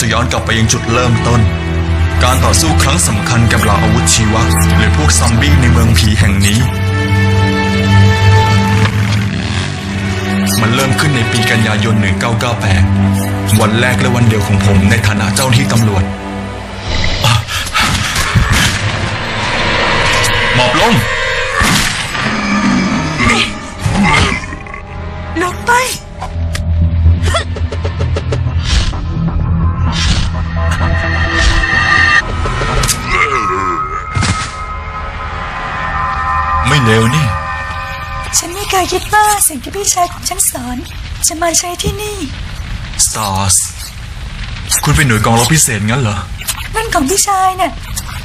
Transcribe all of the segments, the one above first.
จะย้อนกลับไปยังจุดเริ่มต้น การต่อสู้ครั้งสำคัญกับเหล่าอาวุธชีวะ หรือพวกซอมบี้ในเมืองผีแห่งนี้ มันเริ่มขึ้นในปีกันยายน 1998 วันแรกและวันเดียวของผมในฐานะเจ้าหน้าที่ตำรวจ สิ่งที่พี่ชายของฉันสอน จะมาใช้ที่นี่ Stars คุณเป็นหน่วยกองรบพิเศษงั้นเหรอ นั่นของพี่ชายน่ะ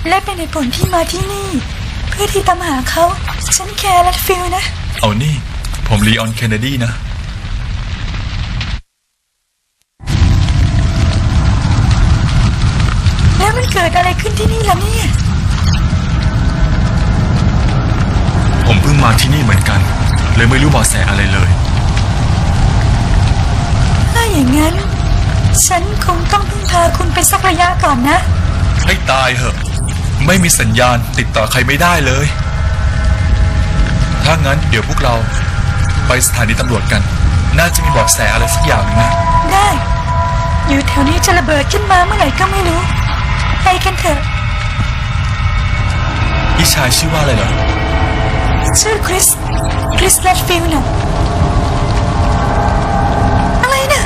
และเป็นเหตุผลที่มาที่นี่ เพื่อที่ตามหาเขา ฉันแคร์และฟิลนะ เอานี่ ผมลีออนเคนเนดีนะแล้วมันเกิดอะไรขึ้นที่นี่ล่ะเนี่ย ผมเพิ่งมาที่นี่เหมือนกัน เลยไม่รู้เบาะแสอะไรเลย ถ้าอย่างนั้น ฉันคงต้องพึ่งพาคุณไปสักระยะก่อนนะ ให้ตายเหอะ ไม่มีสัญญาณติดต่อใครไม่ได้เลย ถ้างั้นเดี๋ยวพวกเราไปสถานีตำรวจกัน น่าจะมีเบาะแสอะไรสักอย่างหนึงนะ ได้ อยู่แถวนี้จะระเบิดขึ้นมาเมื่อไหร่ก็ไม่รู้ ไปกันเถอะ พี่ชายชื่อว่าอะไรเหรอ ชื่อคริส คริสแลดฟิลน่ะอะไรน่ะ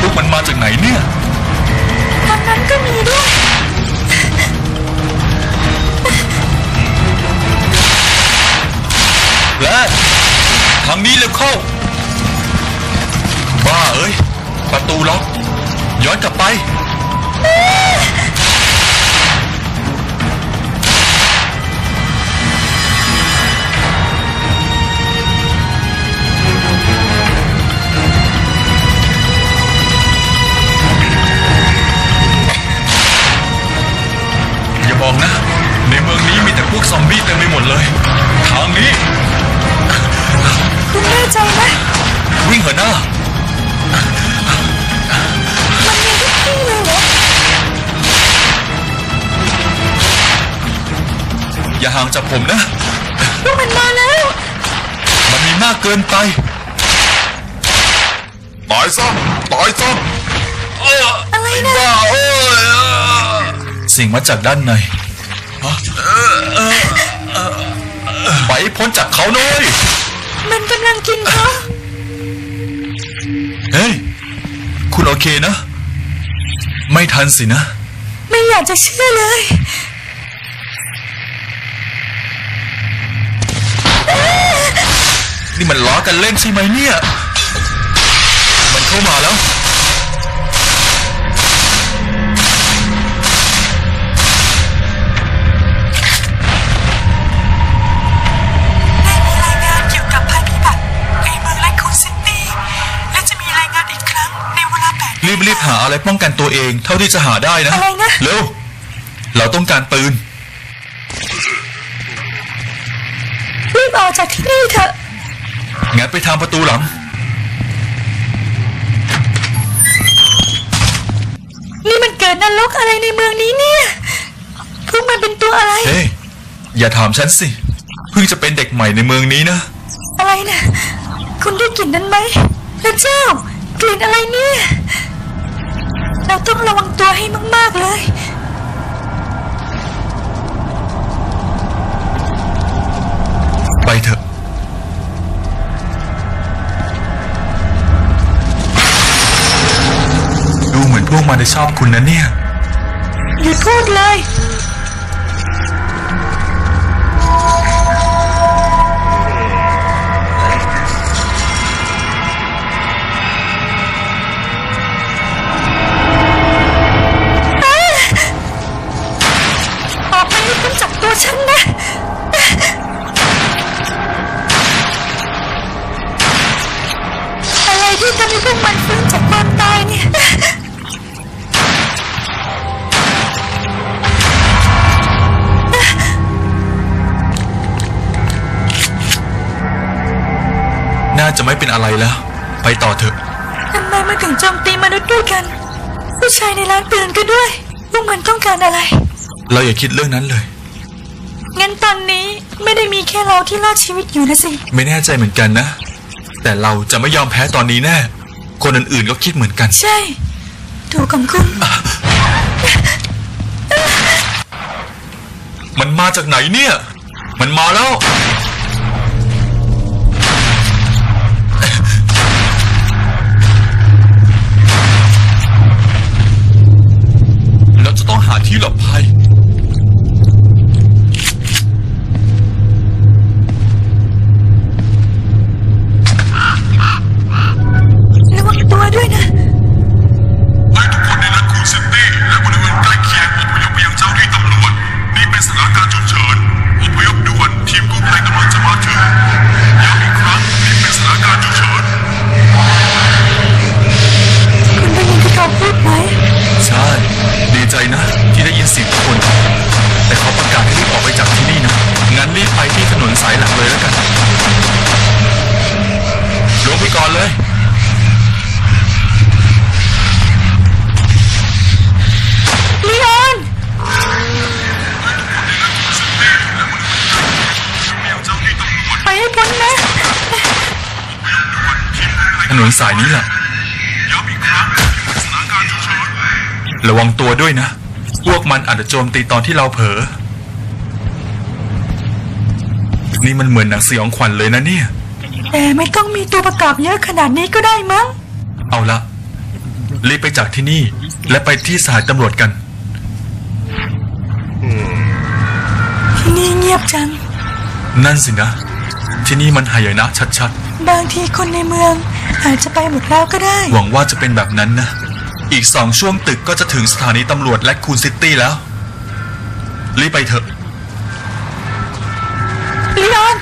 พวกมันมาจากไหนเนี่ยทางนั้นก็มีด้วย และทางนี้เร็วเข้า บ้าเอ้ย ประตูล็อก ย้อนกลับไป อย่าบอกนะ ในเมืองนี้มีแต่พวกซอมบี้เต็มไปหมดเลย ทางนี้ คุณแน่ใจไหม วิ่งเหอะหน้า อย่าห่างจากผมนะพวกมันมาแล้ว มันมีมากเกินไป ตายซะตายซะอะไรนะบ้าเอ้ยเสียงมาจากด้านในฮะไปให้พ้นจากเขาหน่อยมันกำลังกินเขาเฮ้ย คุณโอเคนะ ไม่ทันสินะ ไม่อยากจะเชื่อเลย นี่มันล้อกันเล่นใช่ไหมเนี่ย มันเข้ามาแล้ว ได้มีรายงานเกี่ยวกับภัยพิบัติในเมืองไลคูนซิตี้ และจะมีรายงานอีกครั้งในเวลาแปดรีบรีบหาอะไรป้องกันตัวเองเท่าที่จะหาได้นะ อะไรนะ เร็ว เราต้องการปืน รีบออกจากที่นี่เถอะ งั้นไปทางประตูหลัง นี่มันเกิดนรกอะไรในเมืองนี้เนี่ย พวกมันเป็นตัวอะไร เฮ้ยอย่าถามฉันสิ เพิ่งจะเป็นเด็กใหม่ในเมืองนี้นะ อะไรนะคุณได้กลิ่นนั้นไหมพระเจ้า กลิ่นอะไรเนี่ย เราต้องระวังตัวให้มาก ๆ เลย มือนพวกมันจะชอบคุณนะเนี่ย หยุดพูดเลย ออกไปให้พ้นจากตัวฉันนะ อะไรที่ทำให้พวกมันฟื้นจากความตายเนี่ยาจะไม่เป็นอะไรแล้ว ไปต่อเถอะทำไมมันถึงโจมตีมนุษย์ด้วยกัน ผู้ชายในร้านปืนก็ด้วยพวกมันต้องการอะไร เราอย่าคิดเรื่องนั้นเลย งั้นตอนนี้ไม่ได้มีแค่เราที่รอดชีวิตอยู่นะสิ ไม่แน่ใจเหมือนกันนะ แต่เราจะไม่ยอมแพ้ตอนนี้แน่ คนอื่นๆก็คิดเหมือนกัน ใช่ ถูกของคุณมันมาจากไหนเนี่ย มันมาแล้ว เราจ ไปให้พ้นนะถนนสายนี้แหละย้ำอีกครั้งนี่เป็นสถานการณ์ฉุกเฉินระวังตัวด้วยนะ พวกมันอาจจะโจมตีตอนที่เราเผลอ นี่มันเหมือนหนังสยองขวัญเลยนะเนี่ย แต่ไม่ต้องมีตัวประกอบเยอะขนาดนี้ก็ได้มั้ง เอาละรีบไปจากที่นี่ และไปที่สถานตำรวจกัน ที่นี่เงียบจัง นั่นสินะ ที่นี่มันหายนะชัดบางทีคนในเมือง อาจจะไปหมดแล้วก็ได้ ๆ หวังว่าจะเป็นแบบนั้นนะ อีกสองช่วงตึกก็จะถึงสถานีตำรวจและคูนซิตี้แล้ว รีบไปเถอะ ลีออน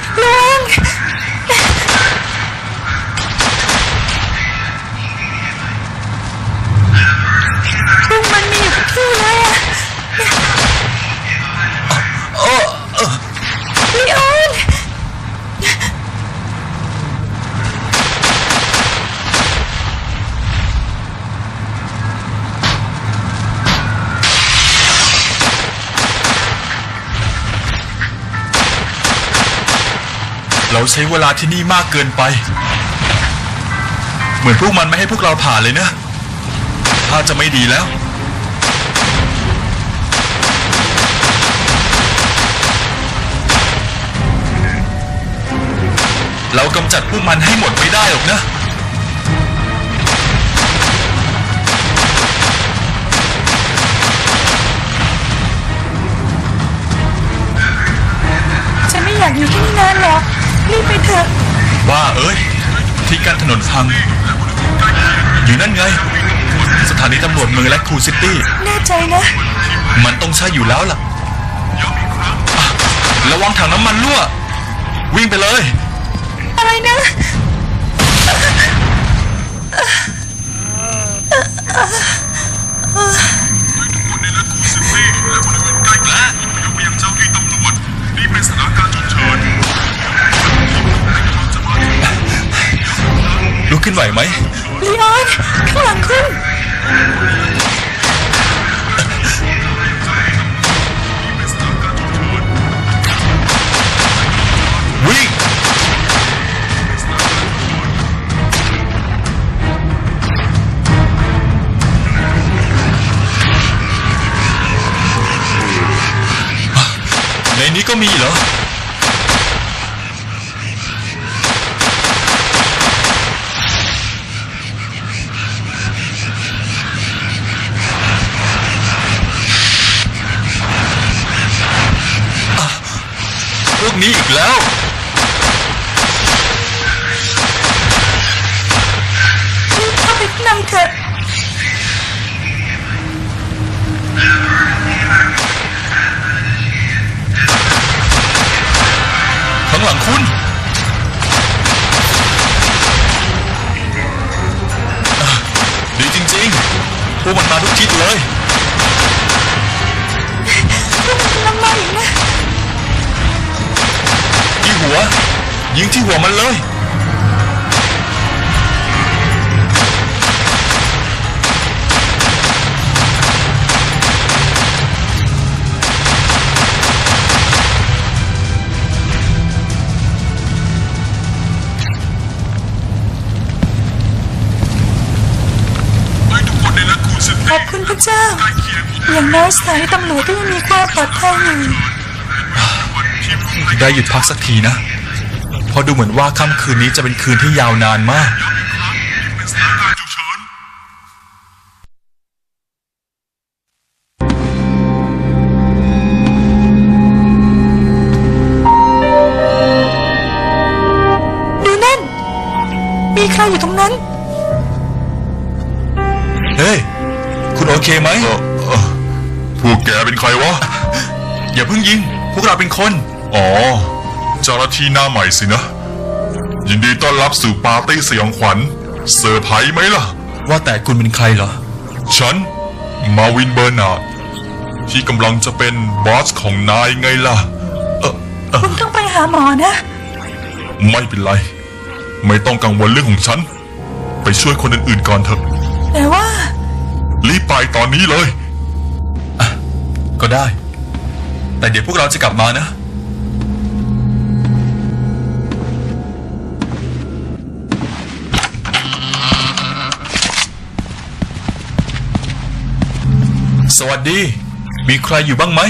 เราใช้เวลาที่นี่มากเกินไป เหมือนพวกมันไม่ให้พวกเราผ่านเลยนะถ้าจะไม่ดีแล้ว เรากำจัดพวกมันให้หมดไม่ได้หรอกนะฉันไม่อยากอยู่ที่นี่นานหรอก รีบไปเถอะว่าเอ้ยที่กั้นถนนพัง อยู่นั่นไง สถานีตำรวจเมืองและคูซิตี้แน่ใจนะ มันต้องใช่อยู่แล้วล่ะอะระวังถังน้ำมันรั่ว วิ่งไปเลย อะไรนะคนในรัฐคูซิตี้และบริเวณใกล้เคียงอพยพไปยังเจ้าที่ตำรวจนี่เป็นสถานการณ์ฉุกเฉิน ขึ้นไหวไหมลีออนข้างหลังคุณเป็นสถานการณ์ฉุกเฉินวิ่งในนี้ก็มีเหรอ หลังคุณอะดีจริงๆ พวกมันมาทุกทิศเลย พวกมันกำลังมาอีกนะที่หัว ยิงที่หัวมันเลย งอย่างน้อยสถานีตำรวจก็ยังมีความปลอดภัยอยู่ทีมกู้ภัยได้หยุดพักสักทีนะ เพราะดูเหมือนว่าค่ำคืนนี้จะเป็นคืนที่ยาวนานมาก ครวะ อย่าเพิ่งยิง พวกเราเป็นคน อ๋อเจ้าหน้าที่หน้าใหม่สินะ ยินดีต้อนรับสู่ปาร์ตี้สยองขวัญเซอร์ไพรส์ไหมล่ะ ว่าแต่คุณเป็นใครเหรอ ฉัน มาวินเบอร์นาร์ดที่กำลังจะเป็นบอสของนายไงล่ะ คุณต้องไปหาหมอนะ ไม่เป็นไร ไม่ต้องกังวลเรื่องของฉัน ไปช่วยคนอื่นๆก่อนเถอะ แต่ว่า รีบไปตอนนี้เลย ก็ได้ แต่เดี๋ยวพวกเราจะกลับมานะ สวัสดี มีใครอยู่บ้างไหม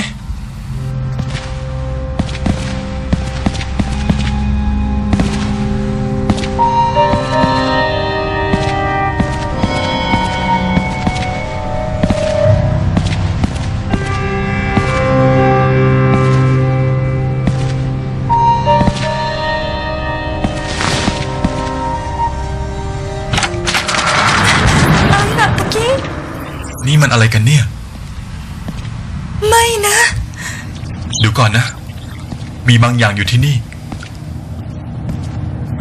นี่มันอะไรกันเนี่ย ไม่นะ เดี๋ยวก่อนนะ มีบางอย่างอยู่ที่นี่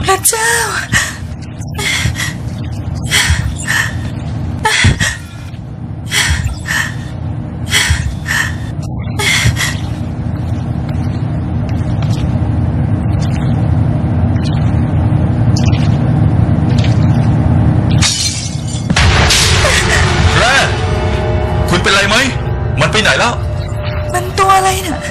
พระเจ้า มัน